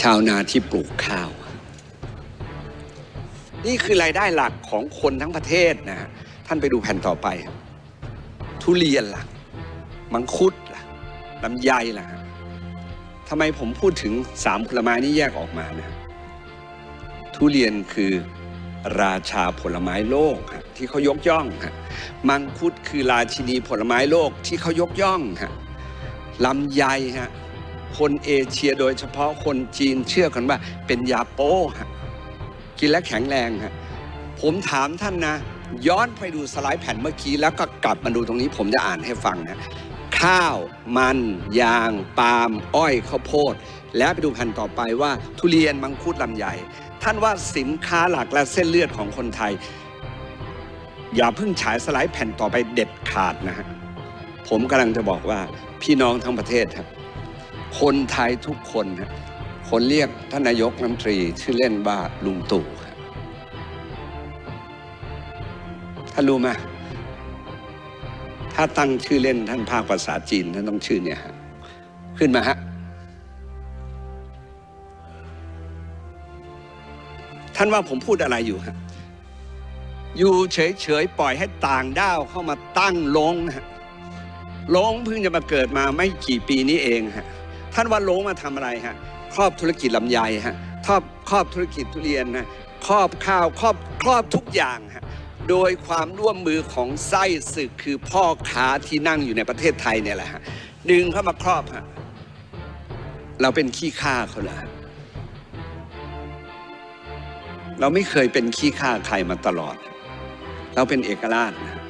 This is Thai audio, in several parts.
ชาวนาที่ปลูกข้าว นี่คือรายได้หลักของคนทั้งประเทศนะท่านไปดูแผ่นต่อไป ทุเรียนล่ะมังคุดล่ะลำไยล่ะฮะทำไมผมพูดถึงสามผลไม้นี้แยกออกมานะ ทุเรียนคือราชาผลไม้โลกฮะที่เขายกย่องฮะมังคุดคือราชินีผลไม้โลกที่เขายกย่องฮะลำไยฮะ คนเอเชียโดยเฉพาะคนจีนเชื่อกันว่าเป็นยาโป้ฮะกินแล้วแข็งแรงฮะผมถามท่านนะ ย้อนไปดูสไลด์แผ่นเมื่อกี้แล้วก็กลับมาดูตรงนี้ผมจะอ่านให้ฟังนะข้าว มัน ยาง ปาล์มอ้อยข้าวโพด แล้วไปดูแผ่นต่อไปว่า ทุเรียนมังคุดลำไยท่านว่าสินค้าหลักและเส้นเลือดของคนไทย อย่าเพิ่งฉายสไลด์แผ่นต่อไปเด็ดขาดนะฮะผมกำลังจะบอกว่าพี่น้องทั้งประเทศครับ คนไทยทุกคนคนเรียกท่านนายกรัฐมนตรีชื่อเล่นว่าลุงตู่ครับท่านรู้ไหมถ้าตั้งชื่อเล่นท่านภาคภาษาจีนท่านต้องชื่อเนี่ยฮะขึ้นมาฮะท่านว่าผมพูดอะไรอยู่ฮะอยู่เฉยๆปล่อยให้ต่างด้าวเข้ามาตั้งลงฮะลงเพิ่งจะมาเกิดมาไม่กี่ปีนี้เองฮะ ท่านว่าลงมาทำอะไรฮะครอบธุรกิจลำไยฮะครอบครอบธุรกิจทุเรียนนะครอบข้าวครอบครอบทุกอย่างฮะโดยความร่วมมือของไส้ศึกคือพ่อค้าที่นั่งอยู่ในประเทศไทยเนี่ยแหละฮะดึงเข้ามาครอบฮะเราเป็นขี้ข้าเขาเหรอฮะเราไม่เคยเป็นขี้ข้าใครมาตลอด เราเป็นเอกราชนะ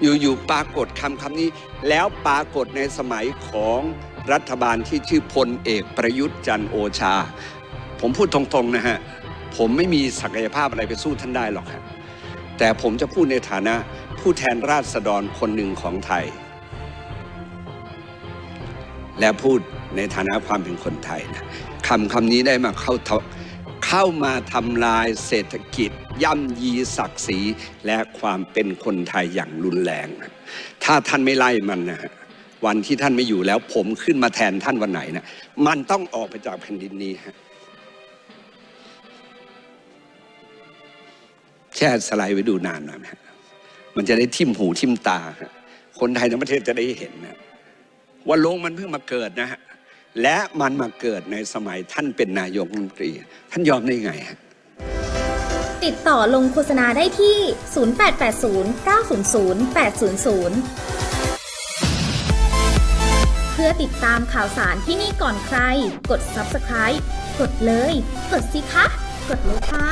อยู่ๆปรากฏคำคำนี้ แล้วปรากฏในสมัยของรัฐบาลที่ชื่อพลเอกประยุทธ์จันโอชา ผมพูดตรงๆนะฮะ ผมไม่มีศักยภาพอะไรไปสู้ท่านได้หรอกครับแต่ผมจะพูดในฐานะผู้แทนราษฎรคนหนึ่งของไทย และพูดในฐานะความเป็นคนไทยนะคำคำนี้ได้มาเข้าท เข้ามาทำลายเศรษฐกิจ ย่ำยีศักดิ์ศรีและความเป็นคนไทยอย่างรุนแรง ถ้าท่านไม่ไล่มันนะฮะวันที่ท่านไม่อยู่แล้ว ผมขึ้นมาแทนท่านวันไหนนะมันต้องออกไปจากแผ่นดินนี้ฮะแค่สไลด์ไว้ดูนานหน่อยฮะมันจะได้ทิ่มหูทิ่มตา คนไทยทั้งประเทศจะได้เห็นนะว่าโลกมันเพิ่งมาเกิดนะฮะ และมันมาเกิดในสมัยท่านเป็นนายกรัฐมนตรี ท่านยอมได้ไงฮะติดต่อลงโฆษณาได้ที่ 0880 900 800 เพื่อติดตามข่าวสารที่นี่ก่อนใคร กด subscribe กดเลย กดสิคะ กดเลยค่ะ